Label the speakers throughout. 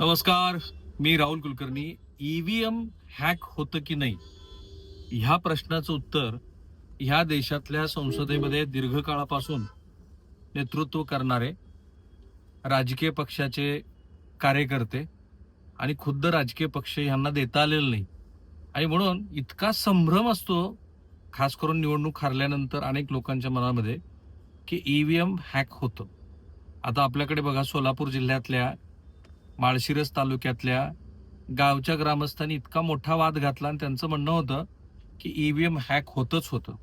Speaker 1: नमस्कार मी Rahul Kulkarni. EVM hack होतं की नाही? ह्या प्रश्नाचं उत्तर ह्या देशातल्या संसदेमध्ये दीर्घकाळापासून नेतृत्व करणारे राजकीय पक्षाचे कार्यकर्ते आणि खुद्द राजकीय पक्ष यांना देता आलेलं नाही. आणि म्हणून इतका संभ्रम असतो खास करून निवडणूक हारल्यानंतर अनेक लोकांच्या मनामध्ये की ई व्ही एम हॅक होतं. आता आपल्याकडे बघा सोलापूर जिल्ह्यातल्या माळशिरस तालुक्यातल्या गावच्या ग्रामस्थांनी इतका मोठा वाद घातला आणि त्यांचं म्हणणं होतं की ईव्हीएम हॅक होतच होतं.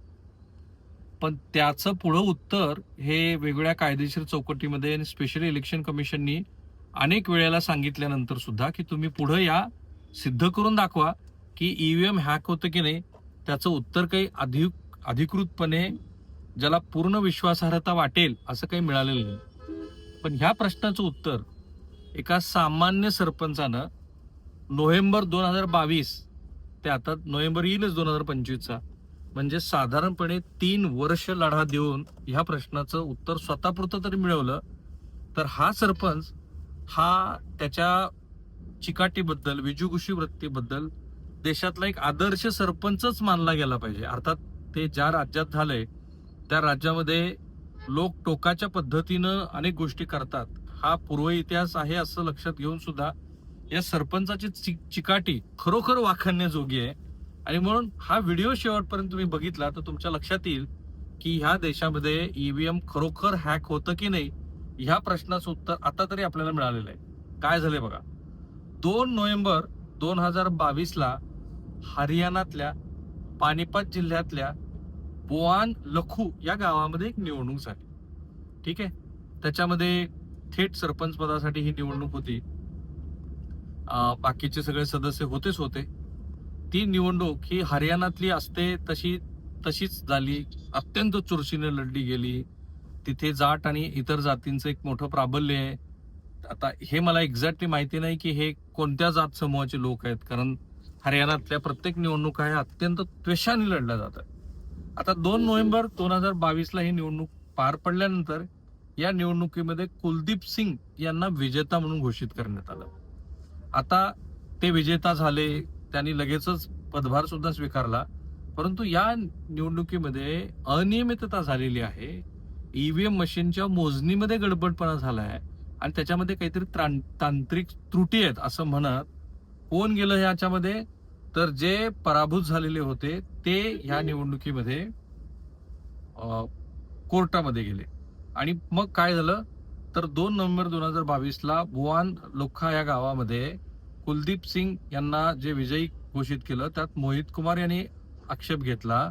Speaker 1: पण त्याचं पुढं उत्तर हे वेगवेगळ्या कायदेशीर चौकटीमध्ये आणि स्पेशल इलेक्शन कमिशननी अनेक वेळेला सांगितल्यानंतर सुद्धा की तुम्ही पुढं या सिद्ध करून दाखवा की ईव्हीएम हॅक होतं की नाही त्याचं उत्तर काही अधिक अधिकृतपणे ज्याला पूर्ण विश्वासार्हता वाटेल असं काही मिळालेलं नाही. पण ह्या प्रश्नाचं उत्तर एका सामान्य सरपंचानं नोव्हेंबर दोन हजार बावीस ते आता नोव्हेंबर येईलच दोन हजार पंचवीसचा म्हणजे साधारणपणे तीन वर्ष लढा देऊन ह्या प्रश्नाचं उत्तर स्वतःपुरतं तरी मिळवलं तर हा सरपंच हा त्याच्या चिकाटीबद्दल विजुगुषी वृत्तीबद्दल देशातला एक आदर्श सरपंचच मानला गेला पाहिजे. अर्थात ते ज्या राज्यात झालंय त्या राज्यामध्ये लोक टोकाच्या पद्धतीनं अनेक गोष्टी करतात. हा पूर्व इतिहास आहे असं लक्षात घेऊन सुद्धा या सरपंचाची चिक चिकाटी खरोखर वाखाणण्याजोगी आहे. आणि म्हणून हा व्हिडिओ शेवटपर्यंत तुम्ही बघितला तर तुमच्या लक्षात येईल की ह्या देशामध्ये ईव्हीएम खरोखर हॅक होतं की नाही ह्या प्रश्नाचं उत्तर आता तरी आपल्याला मिळालेलं आहे. काय झालंय बघा? दोन नोव्हेंबर दोन हजार बावीसला हरियाणातल्या पानिपत जिल्ह्यातल्या बोआन लखू या गावामध्ये एक निवडणूक झाली. ठीक आहे? त्याच्यामध्ये थेट सरपंच पदासाठी ही निवडणूक होती. बाकीचे सगळे सदस्य होतेच होते. ती निवडणूक ही हरियाणातली असते तशी तशीच झाली. अत्यंत चुरशीने लढली गेली. तिथे जाट आणि इतर जातींचं एक मोठं प्राबल्य आहे. आता हे मला एक्झॅक्टली माहिती नाही की हे कोणत्या जात समूहाचे लोक आहेत कारण हरियाणातल्या प्रत्येक निवडणुका ह्या अत्यंत त्वेषाने लढल्या जातात. आता दोन नोव्हेंबर दोन हजार बावीसला ही निवडणूक पार पडल्यानंतर या निवडणुकीमध्ये कुलदीप सिंग यांना विजेता म्हणून घोषित करण्यात आलं. आता ते विजेता झाले त्यांनी लगेचच पदभार सुद्धा स्वीकारला. परंतु या निवडणुकीमध्ये अनियमितता झालेली आहे. ईव्हीएम मशीनच्या मोजणीमध्ये गडबडपणा झाला आहे आणि त्याच्यामध्ये काहीतरी त्रां- तांत्रिक त्रुटी आहेत असं म्हणत कोण गेलं ह्याच्यामध्ये? तर जे पराभूत झालेले होते ते ह्या निवडणुकीमध्ये कोर्टामध्ये गेले. आणि मग काय झालं? तर दोन नोव्हेंबर दोन हजार बावीसला बुवान लोखा या गावामध्ये कुलदीप सिंग यांना जे विजयी घोषित केलं त्यात मोहित कुमार यांनी आक्षेप घेतला.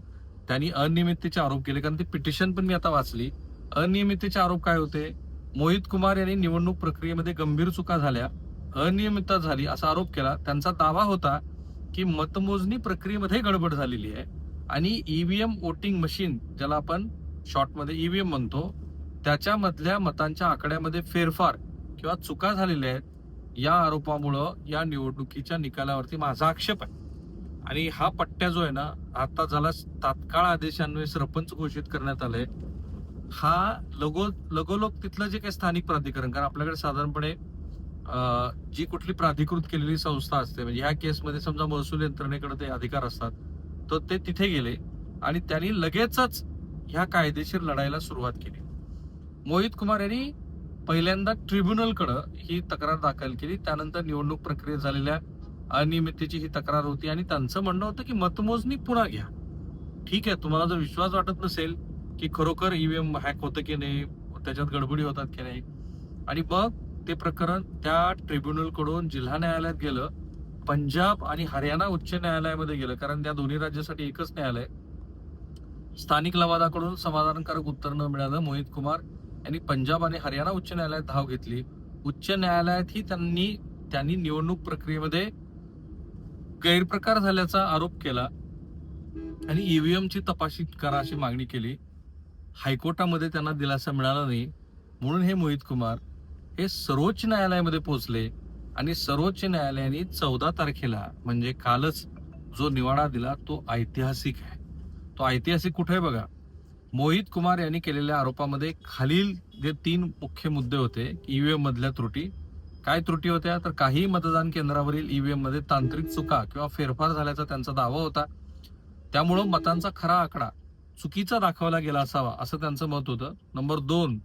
Speaker 1: त्यांनी अनियमिततेचे आरोप केले कारण ती पिटिशन पण मी आता वाचली. अनियमिततेचे आरोप काय होते? मोहित कुमार यांनी निवडणूक प्रक्रियेमध्ये गंभीर चुका झाल्या अनियमितता झाली असा आरोप केला. त्यांचा दावा होता की मतमोजणी प्रक्रियेमध्ये गडबड झालेली आहे आणि ईव्हीएम वोटिंग मशीन ज्याला आपण शॉर्टमध्ये ईव्हीएम म्हणतो त्याच्यामधल्या मतांच्या आकड्यामध्ये फेरफार किंवा चुका झालेल्या आहेत या आरोपामुळं या निवडणुकीच्या निकालावरती माझा आक्षेप आहे. आणि हा पट्ट्या जो आहे ना आता झाला तात्काळ आदेशान्वये सरपंच घोषित करण्यात आले हा लगो लगोलोक तिथलं जे काही स्थानिक प्राधिकरण कारण आपल्याकडे साधारणपणे जी कुठली प्राधिकृत केलेली संस्था असते म्हणजे ह्या केसमध्ये समजा महसूल यंत्रणेकडे ते अधिकार असतात तर ते तिथे गेले आणि त्यांनी लगेचच ह्या कायदेशीर लढाईला सुरुवात केली. मोहित कुमार यांनी पहिल्यांदा ट्रिब्युनलकडं ही तक्रार दाखल केली. त्यानंतर निवडणूक प्रक्रियेत झालेल्या अनियमिततेची ही तक्रार होती आणि त्यांचं म्हणणं होतं की मतमोजणी पुन्हा घ्या. ठीक आहे तुम्हाला जर विश्वास वाटत नसेल की खरोखर ईव्हीएम हॅक होतं की नाही त्याच्यात गडबडी होतात की नाही. आणि मग ते प्रकरण त्या ट्रिब्युनलकडून जिल्हा न्यायालयात गेलं पंजाब आणि हरियाणा उच्च न्यायालयामध्ये गेलं कारण त्या दोन्ही राज्यासाठी एकच न्यायालय. स्थानिक लवादाकडून समाधानकारक उत्तर न मिळालं मोहित कुमार. यांनी पंजाब आणि हरियाणा उच्च न्यायालयात धाव घेतली. उच्च न्यायालयातही त्यांनी त्यांनी निवडणूक प्रक्रियेमध्ये गैरप्रकार झाल्याचा आरोप केला आणि ईव्हीएमची तपासणी करा अशी मागणी केली. हायकोर्टामध्ये त्यांना दिलासा मिळाला नाही. म्हणून हे मोहित कुमार हे सर्वोच्च न्यायालयामध्ये पोहोचले आणि सर्वोच्च न्यायालयाने चौदा तारखेला म्हणजे कालच जो निवाडा दिला तो ऐतिहासिक आहे. तो ऐतिहासिक कुठे आहे बघा? मोहित कुमार यांनी केलेल्या आरोपामध्ये खालील जे तीन मुख्य मुद्दे होते ईव्हीएम मधल्या त्रुटी काय त्रुटी होत्या? तर काही मतदान केंद्रावरील ईव्हीएममध्ये तांत्रिक चुका किंवा फेरफार झाल्याचा त्यांचा दावा होता. त्यामुळं मतांचा खरा आकडा चुकीचा दाखवला गेला असावा असं त्यांचं मत होतं. नंबर दोन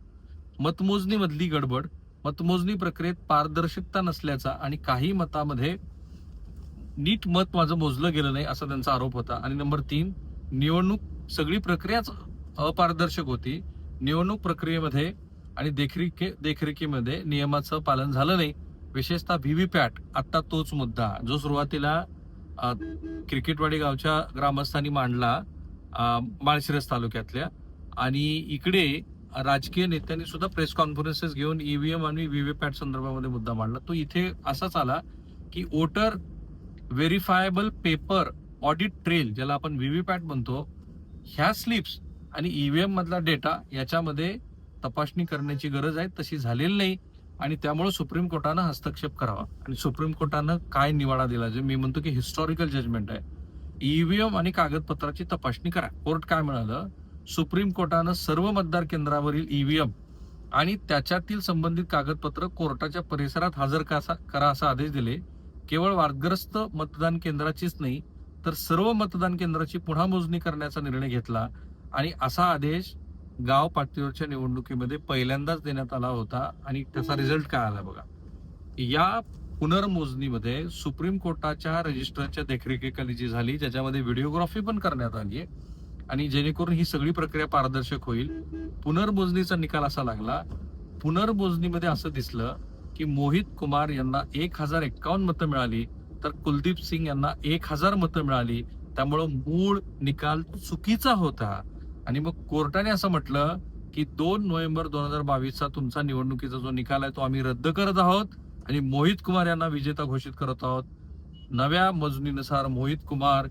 Speaker 1: मतमोजणीमधली गडबड मतमोजणी प्रक्रियेत पारदर्शकता नसल्याचा आणि काही मतामध्ये नीट मत माझं मोजलं गेलं नाही असा त्यांचा आरोप होता. आणि नंबर तीन निवडणूक सगळी प्रक्रियाच अपारदर्शक होती. निवडणूक प्रक्रियेमध्ये आणि देखरेखी देखरेखीमध्ये नियमाचं पालन झालं नाही. विशेषतः व्हीव्हीपॅट आत्ता तोच मुद्दा. जो सुरुवातीला क्रिकेटवाडी गावच्या ग्रामस्थांनी मांडला माळशिरस तालुक्यातल्या. आणि इकडे राजकीय नेत्यांनी सुद्धा प्रेस कॉन्फरन्सेस घेऊन ईव्हीएम आणि व्हीव्हीपॅट संदर्भामध्ये मुद्दा मांडला. तो इथे असाच आला की voter verifiable paper audit trail ज्याला आपण व्हीव्हीपॅट म्हणतो ह्या स्लिप्स आणि ईव्हीएम मधला डेटा याच्यामध्ये तपासणी करण्याची गरज आहे. तशी झालेली नाही. आणि त्यामुळे सुप्रीम कोर्टानं हस्तक्षेप करावा. आणि सुप्रीम कोर्टानं काय निवाडा दिला? जे मी म्हणतो की हिस्टॉरिकल जजमेंट आहे. ईव्हीएम आणि कागदपत्राची तपासणी करा. कोर्ट काय म्हणालं? सुप्रीम कोर्टानं सर्व मतदार केंद्रावरील ईव्हीएम आणि त्याच्यातील संबंधित कागदपत्र कोर्टाच्या परिसरात हजर करा असा आदेश दिले. केवळ वादग्रस्त मतदान केंद्राचीच नाही तर सर्व मतदान केंद्राची पुन्हा मोजणी करण्याचा निर्णय घेतला. आणि असा आदेश गाव पातळीवरच्या निवडणुकीमध्ये पहिल्यांदाच देण्यात आला होता आणि त्याचा रिझल्ट काय आला बघा. या पुनर्मोजणीमध्ये सुप्रीम कोर्टाच्या रजिस्टरच्या देखरेखीखाली जी झाली ज्याच्यामध्ये व्हिडिओग्राफी पण करण्यात आली आहे आणि जेणेकरून ही सगळी प्रक्रिया पारदर्शक होईल. पुनर्मोजणीचा निकाल असा लागला. पुनर्मोजणीमध्ये असं दिसलं की मोहित कुमार यांना एक हजार एक्कावन्न मतं मिळाली तर कुलदीप सिंग यांना एक हजार मतं मिळाली. त्यामुळं मूळ निकाल चुकीचा होता. आणि मग कोर्टाने असं म्हटलं की दोन नोव्हेंबर दोन हजार बावीसचा तुमचा निवडणुकीचा जो निकाल आहे तो आम्ही रद्द करत आहोत आणि मोहित कुमार यांना विजेता घोषित करत आहोत. नव्या मजनीनुसार मोहित कुमार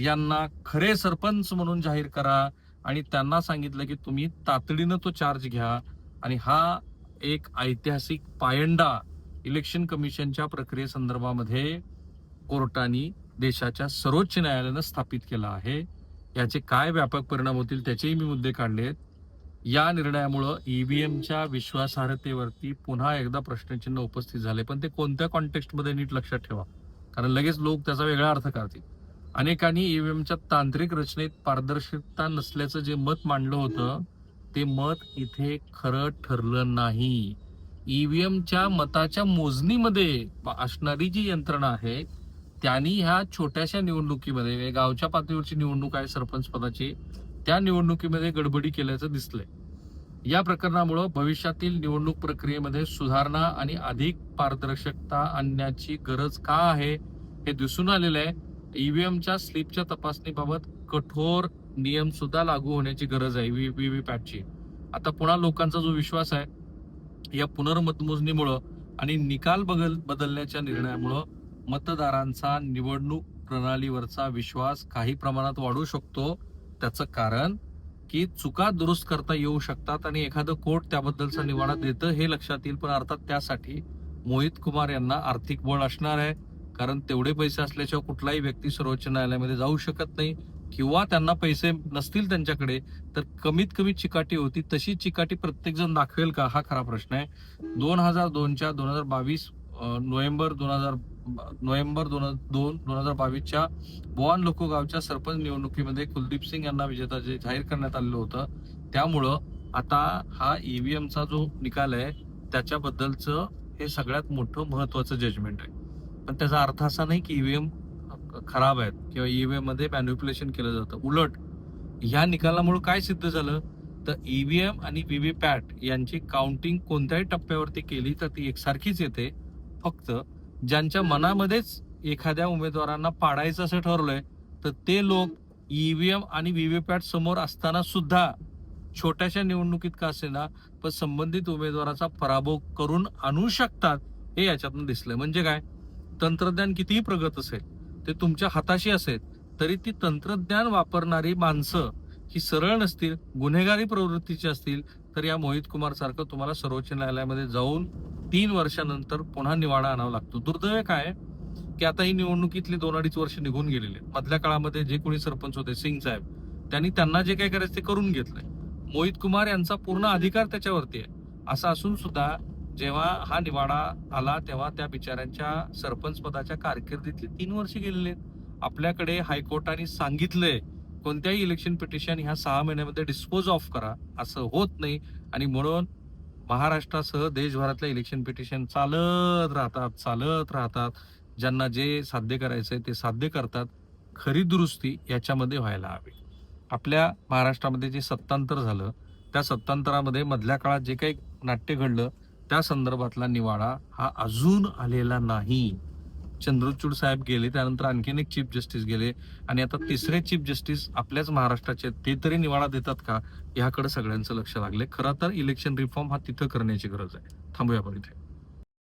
Speaker 1: यांना खरे सरपंच म्हणून जाहीर करा आणि त्यांना सांगितलं की तुम्ही तातडीनं तो चार्ज घ्या. आणि हा एक ऐतिहासिक पायंडा इलेक्शन कमिशनच्या प्रक्रियेसंदर्भामध्ये कोर्टाने देशाच्या सर्वोच्च न्यायालयानं स्थापित केला आहे. याचे काय व्यापक परिणाम होतील त्याचेही मी मुद्दे काढले आहेत. या निर्णयामुळं ईव्हीएमच्या विश्वासार्हतेवरती पुन्हा एकदा प्रश्नचिन्ह उपस्थित झाले. पण ते कोणत्या कॉन्टेक्स्टमध्ये नीट लक्षात ठेवा. कारण लगेच लोक त्याचा वेगळा अर्थ करतील अनेकांनी ईव्हीएमच्या तांत्रिक रचनेत पारदर्शकता नसल्याचं जे मत मांडलं होतं ते मत इथे खरं ठरलं नाही. ईव्हीएमच्या मताच्या मोजणीमध्ये असणारी जी यंत्रणा आहे त्यांनी ह्या छोट्याशा निवडणुकीमध्ये गावच्या पातळीवरची निवडणूक आहे सरपंच पदाची त्या निवडणुकीमध्ये गडबडी केल्याचं दिसलंय. या प्रकरणामुळं भविष्यातील निवडणूक प्रक्रियेमध्ये सुधारणा आणि अधिक पारदर्शकता आणण्याची गरज का आहे हे दिसून आलेलं आहे. ईव्हीएमच्या स्लिपच्या तपासणीबाबत कठोर नियम सुद्धा लागू होण्याची गरज आहे व्हीव्हीपॅटची आता पुन्हा लोकांचा जो विश्वास आहे या पुनर्मतमोजणीमुळं आणि निकाल बदल बदलण्याच्या निर्णयामुळं मतदारांचा निवडणूक प्रणालीवरचा विश्वास काही प्रमाणात वाढू शकतो. त्याचं कारण की चुका दुरुस्त करता येऊ शकतात आणि एखादं कोर्ट त्याबद्दलचा निवाडा देतं हे लक्षात येईल. पण अर्थात त्यासाठी मोहित कुमार यांना आर्थिक बळ असणार आहे. कारण तेवढे पैसे असल्याशिवाय कुठलाही व्यक्ती सर्वोच्च न्यायालयामध्ये जाऊ शकत नाही. किंवा त्यांना पैसे नसतील त्यांच्याकडे तर कमीत कमी चिकाटी होती. तशी चिकाटी प्रत्येक जण दाखवेल का? हा खरा प्रश्न आहे. दोन हजार दोनच्या दोन हजार बावीस नोव्हेंबर दोन हजार नोव्हेंबर दोन दोन दोन हजार बावीसच्या बोवान लोको गावच्या सरपंच निवडणुकीमध्ये कुलदीप सिंग यांना विजेता जे जाहीर करण्यात आलेलं होतं त्यामुळं आता हा ईव्हीएमचा जो निकाल आहे त्याच्याबद्दलचं हे सगळ्यात मोठं महत्वाचं जजमेंट आहे. पण त्याचा अर्थ असा नाही की ईव्हीएम खराब आहेत किंवा ईव्हीएममध्ये मॅन्युप्युलेशन केलं जातं. उलट ह्या निकालामुळे काय सिद्ध झालं? तर ईव्हीएम आणि व्हीव्हीपॅट यांची काउंटिंग कोणत्याही टप्प्यावरती केली तर ती एकसारखीच येते. फक्त ज्यांच्या मनामध्येच एखाद्या उमेदवारांना पाडायचं असं ठरवलंय तर ते लोक ईव्हीएम आणि व्हीव्हीपॅट समोर असताना सुद्धा छोट्याशा निवडणुकीत का असेना पण संबंधित उमेदवाराचा पराभव करून आणू शकतात हे याच्यातून दिसलंय. म्हणजे काय? तंत्रज्ञान कितीही प्रगत असेल ते तुमच्या हाताशी असेल तरी ती तंत्रज्ञान वापरणारी माणसं ही सरळ नसतील गुन्हेगारी प्रवृत्तीची असतील तर या मोहित कुमार सारखं तुम्हाला सर्वोच्च न्यायालयामध्ये जाऊन तीन वर्षानंतर पुन्हा निवाडा आणावा लागतो दुर्दैव काय की आता ही निवडणुकीतले दोन अडीच वर्ष निघून गेलेले आहेत. मधल्या काळामध्ये जे कोणी सरपंच होते सिंग साहेब त्यांनी त्यांना जे काही करायचं ते करून घेतलंय मोहित कुमार यांचा पूर्ण अधिकार त्याच्यावरती आहे असं असून सुद्धा जेव्हा हा निवाडा आला तेव्हा त्या बिचाऱ्यांच्या सरपंच पदाच्या कारकिर्दीतली तीन वर्ष गेलेले आहेत. आपल्याकडे हायकोर्टाने सांगितलंय कोणत्याही इलेक्शन पिटिशन ह्या सहा महिन्यामध्ये डिस्पोज ऑफ करा असं होत नाही आणि म्हणून महाराष्ट्रासह देशभरातल्या इलेक्शन पिटिशन चालत राहतात चालत राहतात. ज्यांना जे साध्य करायचंय ते साध्य करतात. खरी दुरुस्ती याच्यामध्ये व्हायला हवी. आपल्या महाराष्ट्रामध्ये जे सत्तांतर झालं त्या सत्तांतरामध्ये मधल्या काळात जे काही नाट्य घडलं त्या संदर्भातला निवाडा हा अजून आलेला नाही. चंद्रचूड साहेब गेले त्यानंतर आणखीन एक चीफ जस्टिस गेले. आणि आता तिसरे चीफ जस्टिस आपल्याच महाराष्ट्राचे ते तरी निवाडा देतात का? याकडे सगळ्यांचं लक्ष लागले खरं तर इलेक्शन रिफॉर्म हा तिथं करण्याची गरज आहे. थांबूया आपण इथे.